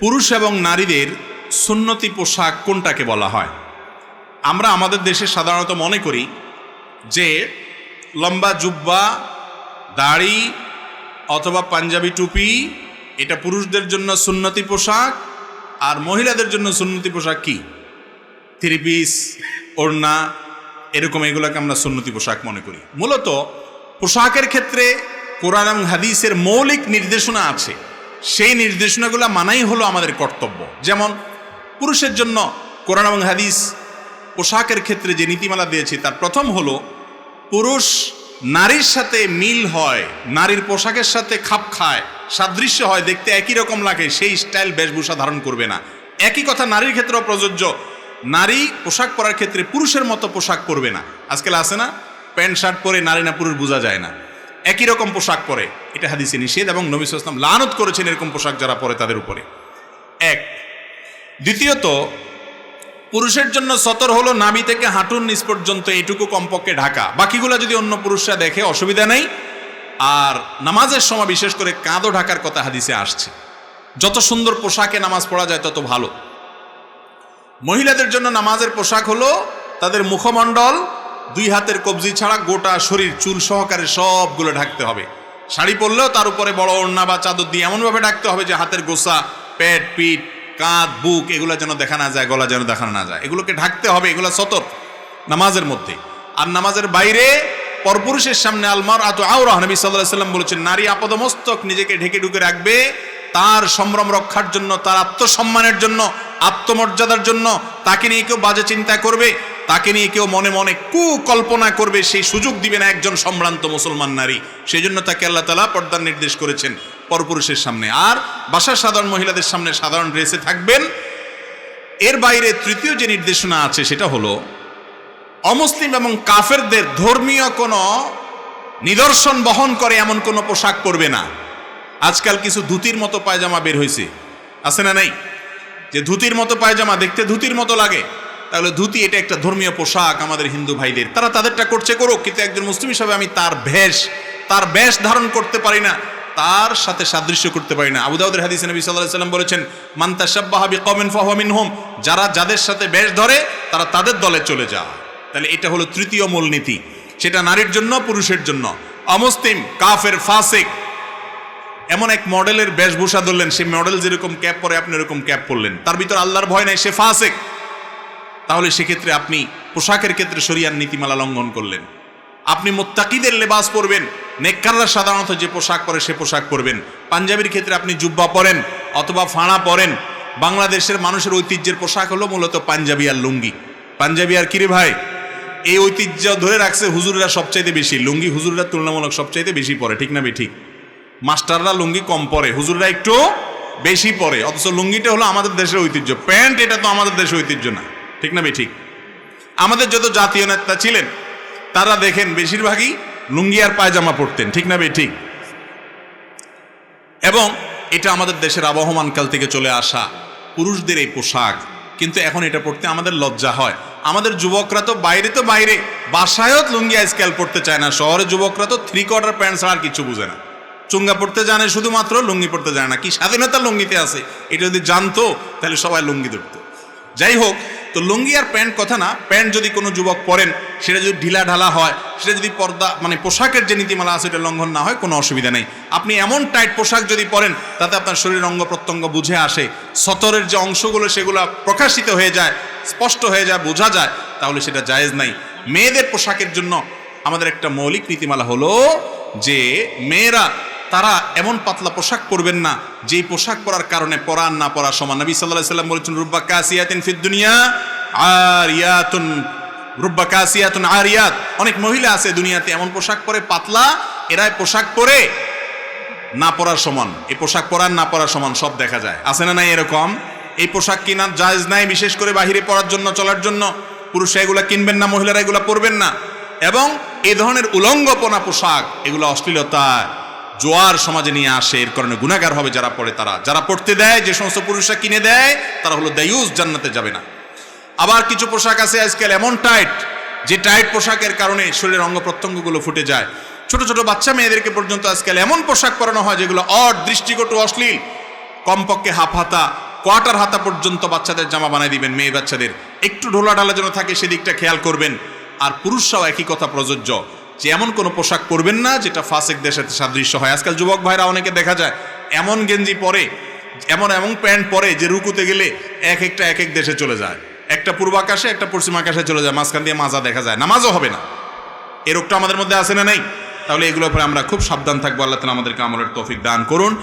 পুরুষ এবং নারীদের সুন্নতি পোশাক কোনটাকে বলা হয়? আমরা আমাদের দেশে সাধারণত মনে করি যে লম্বা জুব্বা, দাড়ি অথবা পাঞ্জাবি টুপি, এটা পুরুষদের জন্য সুন্নতি পোশাক আর মহিলাদের জন্য সুন্নতি পোশাক কি? থ্রি পিস ওড়না, এরকম এগুলোকে আমরা সুন্নতি পোশাক মনে করি। মূলত পোশাকের ক্ষেত্রে কোরআন হাদিসের মৌলিক নির্দেশনা আছে। সেই নির্দেশনাগুলো মানাই হলো আমাদের কর্তব্য। যেমন, পুরুষের জন্য কোরআন এবং হাদিস পোশাকের ক্ষেত্রে যে নীতিমালা দিয়েছে, তার প্রথম হলো, পুরুষ নারীর সাথে মিল হয়, নারীর পোশাকের সাথে খাপ খায়, সাদৃশ্য হয়, দেখতে একই রকম লাগে, সেই স্টাইল বেশভূষা ধারণ করবে না। একই কথা নারীর ক্ষেত্রেও প্রযোজ্য, নারী পোশাক পরার ক্ষেত্রে পুরুষের মতো পোশাক পরবে না। আজকাল আছে না, প্যান্ট, শার্ট পরে নারী না পুরুষ বোঝা যায় না। একই রকম পোশাক পরে। এটা হাদিসে নিষেধ এবং নবী ইসলাম লানত করেছেন এরকম পোশাক যারা পরে তাদের উপরে। এক। দ্বিতীয়ত, পুরুষের জন্য সতর হলো নাবি থেকে হাঁটুর নিচ পর্যন্ত এটুকু কমপক্ষে ঢাকা। বাকিগুলো যদি অন্য পুরুষরা দেখে, অসুবিধা নেই। আর নামাজের সময় বিশেষ করে কাঁদো ঢাকার কথা হাদিসে আসছে। যত সুন্দর পোশাকে নামাজ পড়া যায় তত ভালো। মহিলাদের জন্য নামাজের পোশাক হলো তাদের মুখমণ্ডল দুই হাতের কবজি ছাড়া গোটা শরীর, চুল সহকারে সবগুলো ঢাকতে হবে। শাড়ি পরলেও তার উপরে বড় ওড়না বা চাদর দিয়ে এমনভাবে ঢাকতে হবে যে হাতের গোসা, পেট, পিঠ, কাঁধ, বুক এগুলো যেন দেখা না যায়, গলা যেন দেখানো না যায়। এগুলোকে ঢাকতে হবে, এগুলো সতর নামাজের মধ্যে। আর নামাজের বাইরে পরপুরুষের সামনে আলমার আত আউরাহ নবী সাল্লাহ সাল্লাম বলেছেন, নারী আপদমস্তক নিজেকে ঢেকে ঢুকে রাখবে, তার সম্ভ্রম রক্ষার জন্য, তার আত্মসম্মানের জন্য, আত্মমর্যাদার জন্য, তাকে নিয়ে কেউ বাজে চিন্তা করবে তাকে নিয়ে কেউ মনে মনে কুকল্পনা করবে, সেই সুযোগ দিবে না একজন সম্ভ্রান্ত মুসলমান নারী। সেই জন্য তাকে আল্লাহ তালা পর্দার নির্দেশ করেছেন পরপুরুষের সামনে। আর বাসার সাধারণ মহিলাদের সামনে সাধারণ ড্রেসে থাকবেন। এর বাইরে তৃতীয় যে নির্দেশনা আছে, সেটা হলো, অমুসলিম এবং কাফেরদের ধর্মীয় কোনো নিদর্শন বহন করে এমন কোনো পোশাক পরবে না। আজকাল কিছু ধুতির মতো পায়জামা বের হয়েছে আছে না নাই? যে ধুতির মতো পায়জামা দেখতে ধুতির মতো লাগে। তাহলে ধুতি এটা একটা ধর্মীয় পোশাক আমাদের হিন্দু ভাইদের। তারা তাদেরটা করছে করুক, কিন্তু একজন মুসলিম হিসাবে আমি তার ভেষ, তার বেশ ধারণ করতে পারি না, তার সাথে সাদৃশ্য করতে পারি না। আবু হাদিস নবী সাল্লাহ সাল্লাম বলেছেন মান্তা সাব্বাহাবি কমেন ফাহমিন হোম যারা যাদের সাথে বেশ ধরে, তারা তাদের দলে চলে যায়। তাহলে এটা হলো তৃতীয় মূলনীতি। সেটা নারীর জন্য, পুরুষের জন্য। অমুসলিম, কাফের, ফাসেক, এমন এক মডেলের বেশভূষা ধরলেন সে মডেল যেরকম ক্যাপ পরে আপনি এরকম ক্যাপ পরলেন। তার ভিতর আল্লাহর ভয় নাই, সে ফাসেক। তাহলে সেক্ষেত্রে আপনি পোশাকের ক্ষেত্রে শরিয়ার নীতিমালা লঙ্ঘন করলেন। আপনি মোত্তাকিদের লেবাস পরবেন, নেককাররা সাধারণত যে পোশাক পরে সে পোশাক পরবেন। পাঞ্জাবির ক্ষেত্রে আপনি জুব্বা পরেন অথবা ফাঁড়া পরেন। বাংলাদেশের মানুষের ঐতিহ্যের পোশাক হলো মূলত পাঞ্জাবি আর লুঙ্গি। পাঞ্জাবি আর কিরে ভাই? এই ঐতিহ্য ধরে রাখছে হুজুররা সবচাইতে বেশি। লুঙ্গি হুজুররা তুলনামূলক সবচাইতে বেশি পরে, ঠিক না বে ঠিক। মাস্টাররা লুঙ্গি কম পরে, হুজুররা একটু বেশি পরে। অথচ লুঙ্গিটা হলো আমাদের দেশের ঐতিহ্য। প্যান্ট এটা তো আমাদের দেশের ঐতিহ্য না। ঠিক না ঠিক আমাদের যত জাতীয় নেতা ছিলেন, তারা দেখেন বেশিরভাগই লুঙ্গি আর পায়জামা পরতেন, ঠিক না ঠিক এবং এটা আমাদের দেশের আবহমান কাল থেকে চলে আসা পুরুষদের এই পোশাক, কিন্তু এখন এটা পড়তে আমাদের লজ্জা হয়। আমাদের যুবকরা তো বাইরে তো বাইরে, বাসায়ও লুঙ্গি আইসক্যাল পড়তে চায় না, শহরের যুবকরা তো থ্রি কোয়ার্টার প্যান্ট ছাড়া আর কিছু বুঝে না। চুঙ্গা পড়তে জানে শুধুমাত্র, লুঙ্গি পড়তে জানে না। কি স্বাধীনতা লুঙ্গিতে আছে? এটা যদি জানতো, তাহলে সবাই লুঙ্গি ধরতো। যাই হোক তো লুঙ্গি আর প্যান্ট কথা না, প্যান্ট যদি কোনো যুবক পরেন, সেটা যদি ঢিলা ঢালা হয়, সেটা যদি পর্দা মানে পোশাকের যে নীতিমালা আছে এটা লঙ্ঘন না হয়, কোনো অসুবিধা নেই। আপনি এমন টাইট পোশাক যদি পরেন, তাতে আপনার শরীর অঙ্গ প্রত্যঙ্গ বুঝে আসে, সতরের যে অংশগুলো সেগুলো প্রকাশিত হয়ে যায়, স্পষ্ট হয়ে যায়, বোঝা যায়, তাহলে সেটা জায়েজ নাই। মেয়েদের পোশাকের জন্য আমাদের একটা মৌলিক নীতিমালা হলো যে, মেয়েরা তারা এমন পাতলা পোশাক পরবেন না, যেই পোশাক পরার কারণে পরা না পরা সমান। নবী সাল্লাহ সাল্লাম বলেছেন, রুব্বা কাসিয়াতিন দুনিয়া আর ইয়াতুন রুব্বা কাসিয়াতুন আর ইয়াত অনেক মহিলা আছে দুনিয়াতে এমন পোশাক পরে পাতলা, এরাই পোশাক পরে না পরার সমান। এই পোশাক পরার, না পরার সমান সব দেখা যায়। আছে না নাই এরকম? এই পোশাক কিনার জায়জ নাই বিশেষ করে বাহিরে পরার জন্য, চলার জন্য। পুরুষরা এগুলা কিনবেন না, মহিলারা এগুলা পরবেন না। এবং এই ধরনের উলঙ্গপনা পোশাক, এগুলো অশ্লীলতা জোয়ার সমাজে নিয়ে আসে, এর কারণে গুণাগার হবে যারা পড়ে তারা। যারা পড়তে দেয়, যে সমস্ত পুরুষরা কিনে দেয়, তারা হলো দায়ুস, জান্নাতে যাবে না। আবার কিছু পোশাক আছে আজকাল এমন টাইট, যে টাইট পোশাকের কারণে শরীরের অঙ্গ প্রত্যঙ্গগুলো ফুটে যায়। ছোট ছোট বাচ্চা মেয়েদেরকে পর্যন্ত আজকাল এমন পোশাক পরানো হয় যেগুলো অড, দৃষ্টিকটু অশ্লীল। কমপক্ষে হাফ হাতা, কোয়ার্টার হাতা পর্যন্ত বাচ্চাদের জামা বানাই দিবেন মেয়ে বাচ্চাদের। একটু ঢোলা ঢালা যেন থাকে, সেদিকটা খেয়াল করবেন। আর পুরুষরাও একই কথা প্রযোজ্য। যে এমন কোনো পোশাক পরবেন না যেটা ফাসেকদের সাথে সাদৃশ্য হয়। আজকাল যুবক ভাইরা অনেকে দেখা যায় এমন গেঞ্জি পরে, এমন এমন প্যান্ট পরে যে রুকুতে গেলে এক একটা, এক এক দেশে চলে যায়। একটা পূর্বাকাশে একটা পশ্চিম আকাশে চলে যায়। মাঝখান দিয়ে মাজা দেখা যায়। নামাজও হবে না। এ রোগটা আমাদের মধ্যে আছে না নেই? তাহলে এগুলোর পরে আমরা খুব সাবধান থাকব। আল্লাহ তালা আমাদেরকে আমলের তৌফিক দান করুন।